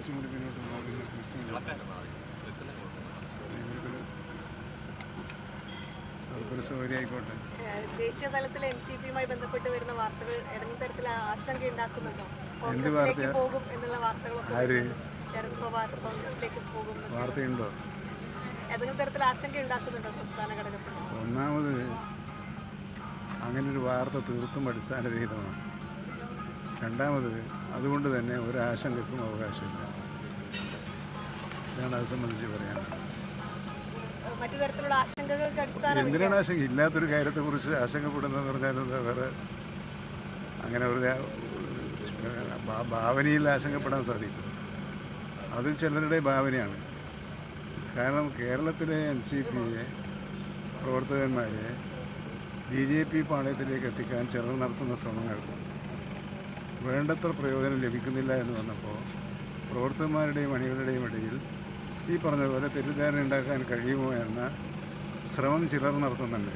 കുറച്ചും കൂടി സൗകര്യം ആയിക്കോട്ടെ. ഏഹ് ദേശീയ തലത്തിൽ എൻ സി പിയുമായി ബന്ധപ്പെട്ട് വരുന്ന വാർത്തകൾ ഏതെങ്കിലും തരത്തിൽ ആശങ്ക ഉണ്ടാക്കുന്നുണ്ടോ എന്ത് വാർത്ത? പോകും എന്നുള്ള വാർത്തകളൊക്കെ ആര്? വരുന്നുണ്ട്. ശരത് പവാർ കോൺഗ്രസിലേക്ക് പോകും വാർത്തയുണ്ടോ? ഏതെങ്കിലും തരത്തിൽ ആശങ്ക ഉണ്ടാക്കുന്നുണ്ടോ സംസ്ഥാന ഘടകത്തിൽ ഒന്നാമത് അങ്ങനൊരു വാർത്ത തീർത്തും അടിസ്ഥാനരഹിതമാണ്. രണ്ടാമത് അതുകൊണ്ട് തന്നെ ഒരാശങ്കക്കും അവകാശമില്ല. ഇതാണ് അത് സംബന്ധിച്ച് പറയാനുള്ളത്. എന്തിനാണ് ആശങ്ക? ഇല്ലാത്തൊരു കാര്യത്തെക്കുറിച്ച് ആശങ്കപ്പെടുന്നതെന്ന് പറഞ്ഞാൽ എന്താ വേറെ? അങ്ങനെ ഒരു ഭാവനയിൽ ആശങ്കപ്പെടാൻ സാധിക്കും. അത് ചിലരുടെ ഭാവനയാണ്. കാരണം കേരളത്തിലെ എൻ സി പിയെ പ്രവർത്തകന്മാരെ ബി ജെ പി പാളയത്തിലേക്ക് എത്തിക്കാൻ ചിലർ നടത്തുന്ന ശ്രമങ്ങൾ വേണ്ടത്ര പ്രയോജനം ലഭിക്കുന്നില്ല എന്ന് വന്നപ്പോൾ പ്രവർത്തകന്മാരുടെയും അണികളുടെയും ഇടയിൽ ഈ പറഞ്ഞതുപോലെ തെറ്റിദ്ധാരണ ഉണ്ടാക്കാൻ കഴിയുമോ എന്ന ശ്രമം ചിലർ നടത്തുന്നുണ്ട്.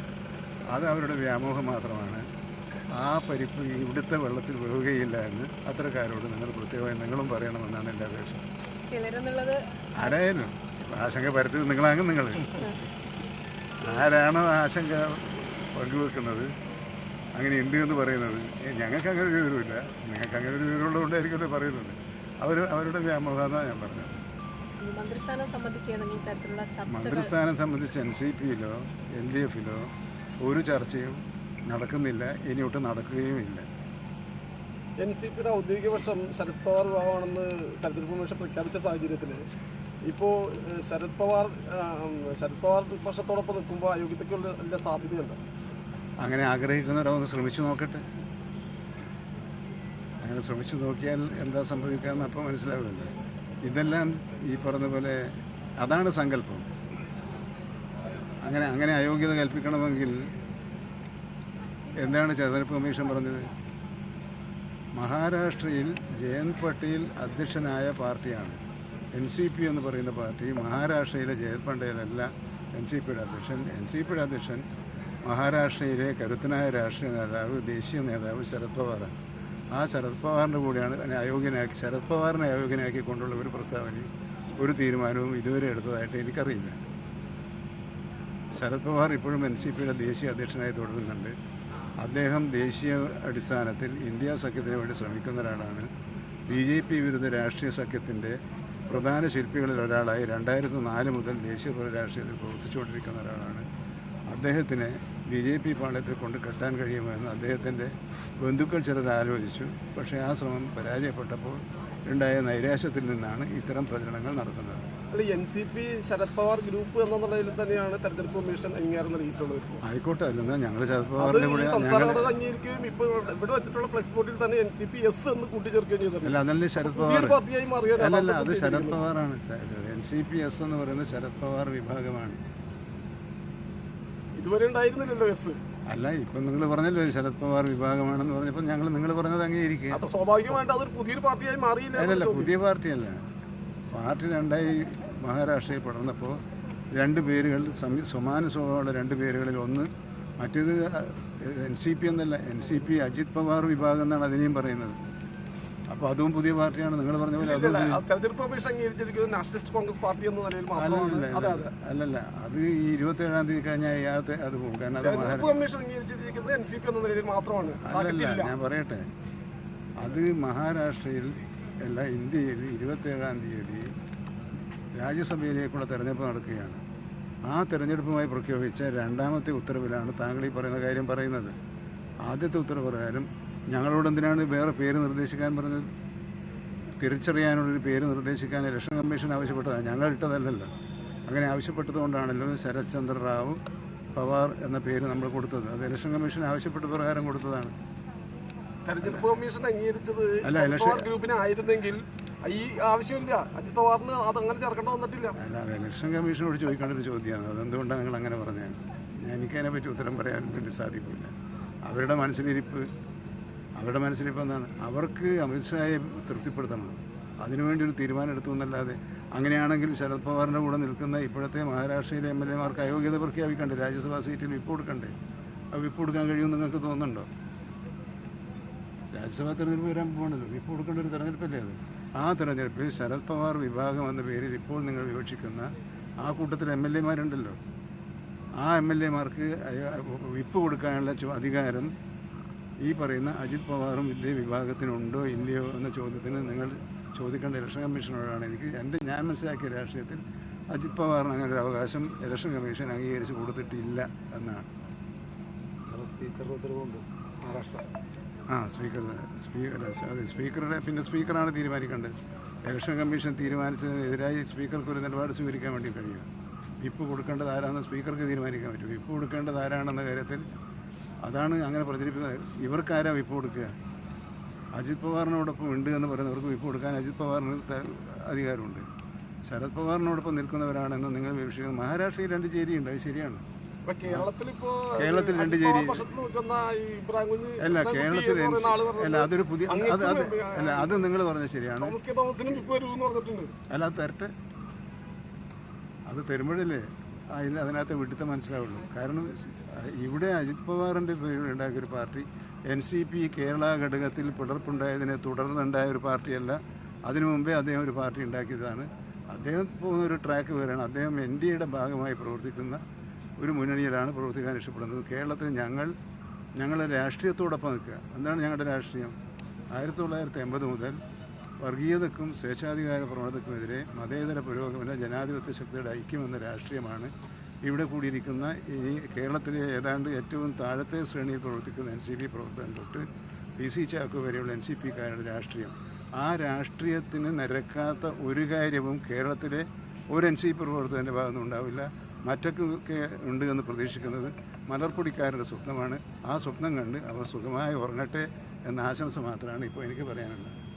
അത് അവരുടെ വ്യാമോഹം മാത്രമാണ്. ആ പരിപ്പ് ഇവിടുത്തെ വെള്ളത്തിൽ വീഴുകയില്ല എന്ന് അത്തരക്കാരോട് നിങ്ങൾ പ്രത്യേകമായി നിങ്ങളും പറയണമെന്നാണ് എന്റെ അപേക്ഷ. ആരായാലും ആശങ്ക പരത്തിയത് നിങ്ങളാകും നിങ്ങൾ. ആരാണോ ആശങ്ക പങ്കുവെക്കുന്നത് അങ്ങനെ ഉണ്ട് എന്ന് പറയുന്നത്. ഞങ്ങൾക്ക് അങ്ങനെ ഒരു വിവരമില്ല നിങ്ങൾക്ക് അങ്ങനെ ഒരു വിവരമുള്ളതുകൊണ്ടായിരിക്കുമല്ലോ പറയുന്നത്. അവർ അവരുടെ വ്യാമോഹമെന്നാണ് ഞാൻ പറഞ്ഞത്. മന്ത്രിസ്ഥാനം സംബന്ധിച്ച് എൻ സി പിയിലോ എൽ ഡി എഫിലോ ഒരു ചർച്ചയും നടക്കുന്നില്ല. ഇനിയൊട്ട് നടക്കുകയും ഇല്ല. എൻ സി പിയുടെ ഔദ്യോഗിക വർഷം ശരത് പവാർ വിഭാഗമാണെന്ന് തെരഞ്ഞെടുപ്പ് കമ്മീഷൻ പ്രഖ്യാപിച്ച സാഹചര്യത്തിൽ ഇപ്പോൾ ശരത് പവാർ ശരത് പവാർ പക്ഷത്തോടൊപ്പം നിൽക്കുമ്പോൾ അയോഗ്യതയ്ക്കുള്ള സാധ്യതയുണ്ട്? അങ്ങനെ ആഗ്രഹിക്കുന്നവരൊന്ന് ശ്രമിച്ചു നോക്കട്ടെ. അങ്ങനെ ശ്രമിച്ചു നോക്കിയാൽ എന്താ സംഭവിക്കാമെന്ന് അപ്പോൾ മനസ്സിലാവില്ല ഇതെല്ലാം ഈ പറഞ്ഞ പോലെ അതാണ് സങ്കല്പം. അങ്ങനെ അങ്ങനെ അയോഗ്യത കൽപ്പിക്കണമെങ്കിൽ എന്താണ് തെരഞ്ഞെടുപ്പ് കമ്മീഷൻ പറഞ്ഞത്? മഹാരാഷ്ട്രയിൽ ജയന്ത് പട്ടേൽ അധ്യക്ഷനായ പാർട്ടിയാണ്. എൻ സി പി എന്ന് പറയുന്ന പാർട്ടി മഹാരാഷ്ട്രയിലെ ജയന്ത് പട്ടേലല്ല എൻ സി പിയുടെ അധ്യക്ഷൻ. എൻ സി പിയുടെ അധ്യക്ഷൻ മഹാരാഷ്ട്രയിലെ കരുത്തനായ രാഷ്ട്രീയ നേതാവ് ദേശീയ നേതാവ് ശരത് പവാറാണ് ആ ശരത് പവാറിന്റെ കൂടെയാണ് അയോഗ്യനാക്കി ശരത് പവാറിനെ അയോഗ്യനാക്കിക്കൊണ്ടുള്ള ഒരു പ്രസ്താവനയും ഒരു തീരുമാനവും ഇതുവരെ എടുത്തതായിട്ട് എനിക്കറിയില്ല. ശരത് പവാർ ഇപ്പോഴും എൻ സി പിയുടെ ദേശീയ അധ്യക്ഷനായി തുടരുന്നുണ്ട്. അദ്ദേഹം ദേശീയ അടിസ്ഥാനത്തിൽ ഇന്ത്യ സഖ്യത്തിന് വേണ്ടി ശ്രമിക്കുന്ന ഒരാളാണ്. ബി ജെ പി വിരുദ്ധ രാഷ്ട്രീയ സഖ്യത്തിന്റെ പ്രധാന ശില്പികളിൽ ഒരാളായി രണ്ടായിരത്തി നാല് മുതൽ ദേശീയ രാഷ്ട്രീയത്തിൽ പ്രവർത്തിച്ചുകൊണ്ടിരിക്കുന്ന ഒരാളാണ് അദ്ദേഹത്തിനെ ബി ജെ പി പാളയത്തിൽ കൊണ്ട് കെട്ടാൻ കഴിയുമെന്ന് അദ്ദേഹത്തിന്റെ ബന്ധുക്കൾ ചിലർ ആലോചിച്ചു. പക്ഷേ ആ ശ്രമം പരാജയപ്പെട്ടപ്പോൾ ഉണ്ടായ നൈരാശ്യത്തിൽ നിന്നാണ് ഇത്തരം പ്രചരണങ്ങൾ നടക്കുന്നത്. അല്ല N C P Sharad Pawar group എന്ന നിലയിൽ തന്നെയാണ് തെരഞ്ഞെടുപ്പ് കമ്മീഷൻ അംഗീകാരം നൽകിയിട്ടുള്ളത്. ആയിക്കോട്ടെ അല്ലെന്നാ ഞങ്ങൾ ശരത് പവാറിന്റെ കൂടെ അംഗീകരിക്കുകയും ഇപ്പോൾ ഇവിടെ വെച്ചിട്ടുള്ള ഫ്ലെക്സ് ബോർഡിൽ തന്നെ എൻ സി പി എസ് എന്ന് കൂട്ടിച്ചേർക്കുകയും അല്ല അതല്ലേ ശരത് പവാർ പാർട്ടിയായി മാറിയാണ് അല്ലല്ല അത് ശരത് പവാറാണ്. എൻ സി പി എസ് എന്ന് പറയുന്നത് ശരത് പവാർ വിഭാഗമാണ്. ഇതുവരെ ഉണ്ടായിരുന്നില്ലല്ലോ എസ് അല്ല ഇപ്പൊ നിങ്ങൾ പറഞ്ഞല്ലോ ശരത് പവാർ വിഭാഗമാണെന്ന് പറഞ്ഞപ്പോ ഞങ്ങൾ നിങ്ങൾ പറഞ്ഞത് അംഗീകരിക്കുക. അപ്പൊ സ്വാഭാവികമായിട്ട് അതൊരു പുതിയൊരു പാർട്ടിയായി മാറിയില്ല അല്ലല്ല. പുതിയ പാർട്ടിയല്ല. പാർട്ടി രണ്ടായി മഹാരാഷ്ട്രയിൽ പടർന്നപ്പോൾ രണ്ട് പേരുകൾ സമി- സമാന സ്വഭാവമുള്ള രണ്ട് പേരുകളിൽ ഒന്ന് മറ്റേത് എൻ സി പി എന്നല്ല N C P Ajit Pawar വിഭാഗം എന്നാണ് അതിനെയും പറയുന്നത്. അപ്പോൾ അതും പുതിയ പാർട്ടിയാണ്. നിങ്ങൾ പറഞ്ഞ പോലെ തെരഞ്ഞെടുപ്പ് കമ്മീഷൻ അംഗീകരിച്ചിരിക്കുന്നത് നാഷണലിസ്റ്റ് കോൺഗ്രസ് പാർട്ടി എന്ന നിലയിൽ മാത്രമാണ്. അല്ലല്ല അതെ ഈ ഇരുപത്തേഴാം തീയതി കഴിഞ്ഞാൽ അത് പോകും. കാരണം അത് മഹാരാഷ്ട്ര തെരഞ്ഞെടുപ്പ് കമ്മീഷൻ അംഗീകരിച്ചിരിക്കുന്നത് എൻ സി പി എന്ന നിലയിൽ മാത്രമാണ്. അല്ലല്ല ഞാൻ പറയട്ടെ. അത് മഹാരാഷ്ട്രയിൽ അല്ല ഇന്ത്യയിൽ ഇരുപത്തേഴാം തീയതി രാജ്യസഭയിലേക്കുള്ള തെരഞ്ഞെടുപ്പ് നടക്കുകയാണ്. ആ തെരഞ്ഞെടുപ്പുമായി പ്രഖ്യാപിച്ച രണ്ടാമത്തെ ഉത്തരവിലാണ് താങ്കൾ ഈ പറയുന്ന കാര്യം പറയുന്നത്. ആദ്യത്തെ ഉത്തരവ് പ്രകാരം ഞങ്ങളോട് എന്തിനാണ് വേറെ പേര് നിർദ്ദേശിക്കാൻ പറഞ്ഞത്? തിരിച്ചറിയാനുള്ളൊരു പേര് നിർദ്ദേശിക്കാൻ ഇലക്ഷൻ കമ്മീഷൻ ആവശ്യപ്പെട്ടതാണ്. ഞങ്ങൾ ഇട്ടതല്ലല്ലോ. അങ്ങനെ ആവശ്യപ്പെട്ടതുകൊണ്ടാണല്ലോ ശരത് ചന്ദ്ര റാവു പവാർ എന്ന പേര് നമ്മൾ കൊടുത്തത്. അത് ഇലക്ഷൻ കമ്മീഷൻ ആവശ്യപ്പെട്ട പ്രകാരം കൊടുത്തതാണ്. തെരഞ്ഞെടുപ്പ് കമ്മീഷൻ അംഗീകരിച്ചത് അല്ല, ഇലക്ഷൻ- ഈ ആവശ്യമില്ല. അജിത് പവാറിന് അത് അങ്ങനെ ചേർക്കേണ്ട വന്നിട്ടില്ല. അല്ല അത് ഇലക്ഷൻ കമ്മീഷനോട് ചോദിക്കേണ്ട ഒരു ചോദ്യമാണ്. അതെന്തുകൊണ്ടാണ് നിങ്ങൾ അങ്ങനെ പറഞ്ഞത്? എനിക്കതിനെ പറ്റി ഉത്തരം പറയാൻ വേണ്ടി സാധിക്കില്ല. അവരുടെ മനസ്സിലിരിപ്പ് അവരുടെ മനസ്സിലിപ്പോൾ എന്താണ്? അവർക്ക് അമിത്ഷായെ തൃപ്തിപ്പെടുത്തണം. അതിനുവേണ്ടി ഒരു തീരുമാനം എടുത്തു എന്നല്ലാതെ അങ്ങനെയാണെങ്കിൽ ശരത് പവാറിന്റെ കൂടെ നിൽക്കുന്ന ഇപ്പോഴത്തെ മഹാരാഷ്ട്രയിലെ എം എൽ എമാർക്ക് അയോഗ്യത പ്രഖ്യാപിക്കണ്ടേ? രാജ്യസഭാ സീറ്റിൽ വിപ്പ് കൊടുക്കണ്ടേ? ആ വിപ്പ് കൊടുക്കാൻ കഴിയുമെന്ന് നിങ്ങൾക്ക് തോന്നുന്നുണ്ടോ? രാജ്യസഭാ തെരഞ്ഞെടുപ്പ് വരാൻ പോകണല്ലോ വിപ്പ് കൊടുക്കേണ്ട ഒരു തെരഞ്ഞെടുപ്പല്ലേ അത്? ആ തെരഞ്ഞെടുപ്പിൽ ശരത് പവാർ വിഭാഗം എന്ന പേരിൽ ഇപ്പോൾ നിങ്ങൾ വിവക്ഷിക്കുന്ന ആ കൂട്ടത്തിൽ എം എൽ എമാരുണ്ടല്ലോ ആ എം എൽ എമാർക്ക് വിപ്പ് കൊടുക്കാനുള്ള അധികാരം ഈ പറയുന്ന അജിത് പവാറും ഇതേ വിഭാഗത്തിനുണ്ടോ ഇല്ലയോ എന്ന ചോദ്യത്തിന് നിങ്ങൾ ചോദിക്കേണ്ട ഇലക്ഷൻ കമ്മീഷനോടാണ് എനിക്ക് എന്റെ ഞാൻ മനസ്സിലാക്കിയ രാഷ്ട്രീയത്തിൽ അജിത് പവാറിന് അങ്ങനെ ഒരു അവകാശം ഇലക്ഷൻ കമ്മീഷൻ അംഗീകരിച്ച് കൊടുത്തിട്ടില്ല എന്നാണ്. ആ സ്പീക്കർ സ്പീക്കർ അതെ സ്പീക്കറുടെ പിന്നെ സ്പീക്കറാണ് തീരുമാനിക്കേണ്ടത്. ഇലക്ഷൻ കമ്മീഷൻ തീരുമാനിച്ചതിനെതിരായി സ്പീക്കർക്ക് ഒരു നിലപാട് സ്വീകരിക്കാൻ വേണ്ടി കഴിയുക. വിപ്പ് കൊടുക്കേണ്ടത് ആരാണെന്ന് സ്പീക്കർക്ക് തീരുമാനിക്കാൻ പറ്റും. വിപ്പ് കൊടുക്കേണ്ടത് ആരാണെന്ന കാര്യത്തിൽ അതാണ് അങ്ങനെ പ്രചരിപ്പിക്കുന്നത്. ഇവർക്കാരാ വിപ്പ് കൊടുക്കുക. അജിത് പവാറിനോടൊപ്പം ഉണ്ട് എന്ന് പറയുന്നവർക്ക് വിപ്പ് കൊടുക്കാൻ അജിത് പവാറിന് അധികാരമുണ്ട്. ശരത് പവാറിനോടൊപ്പം നിൽക്കുന്നവരാണെന്ന് നിങ്ങൾ വിവക്ഷിക്കുന്നത് മഹാരാഷ്ട്രയിൽ രണ്ട് ചേരിയുണ്ട് അത് ശരിയാണ്. കേരളത്തിൽ രണ്ട് ചേരി- അല്ല കേരളത്തിൽ അല്ല അതൊരു പുതിയ അത് അത് അല്ല അത് നിങ്ങൾ പറഞ്ഞത് ശരിയാണ്. അല്ല അത് തരട്ടെ. അത് തരുമ്പോഴല്ലേ അതിന് അതിനകത്ത് വിടുത്തം മനസ്സിലാവുള്ളൂ. കാരണം ഇവിടെ അജിത് പവാറിന്റെ ഉണ്ടാക്കിയൊരു party N C P Kerala ഘടകത്തിൽ പിളർപ്പുണ്ടായതിനെ തുടർന്നുണ്ടായ ഒരു പാർട്ടിയല്ല. അതിനു മുമ്പേ അദ്ദേഹം ഒരു പാർട്ടി ഉണ്ടാക്കിയതാണ്. അദ്ദേഹം പോകുന്ന ഒരു ട്രാക്ക് വേറെയാണ്. അദ്ദേഹം എൻ ഡി എയുടെ ഭാഗമായി പ്രവർത്തിക്കുന്ന ഒരു മുന്നണിയിലാണ് പ്രവർത്തിക്കാൻ ഇഷ്ടപ്പെടുന്നത്. കേരളത്തിൽ ഞങ്ങൾ ഞങ്ങളുടെ രാഷ്ട്രീയത്തോടൊപ്പം നിൽക്കുക. എന്താണ് ഞങ്ങളുടെ രാഷ്ട്രീയം? ആയിരത്തി തൊള്ളായിരത്തി എൺപത് മുതൽ വർഗീയതക്കും സ്വേച്ഛാധികാര പ്രവണതയ്ക്കുമെതിരെ മതേതര പുരോഗമന ജനാധിപത്യ ശക്തിയുടെ ഐക്യമെന്ന രാഷ്ട്രീയമാണ് ഇവിടെ കൂടിയിരിക്കുന്ന ഇനി കേരളത്തിലെ ഏതാണ്ട് ഏറ്റവും താഴത്തെ ശ്രേണിയിൽ പ്രവർത്തിക്കുന്ന എൻ സി പി പ്രവർത്തകൻ തൊട്ട് പി സി ചാക്കോ വരെയുള്ള എൻ സി പിക്കാരുടെ രാഷ്ട്രീയം. ആ രാഷ്ട്രീയത്തിന് നിരക്കാത്ത ഒരു കാര്യവും കേരളത്തിലെ ഒരു എൻ സി പി പ്രവർത്തകന്റെ ഭാഗത്തുനിന്ന് ഉണ്ടാവില്ല. മറ്റൊക്കെ ഉണ്ട് എന്ന് പ്രതീക്ഷിക്കുന്നത് മലർപ്പൊടിക്കാരുടെ സ്വപ്നമാണ്. ആ സ്വപ്നം കണ്ട് അവർ സുഖമായി ഉറങ്ങട്ടെ എന്ന ആശംസ മാത്രമാണ് ഇപ്പോൾ എനിക്ക് പറയാനുള്ളത്.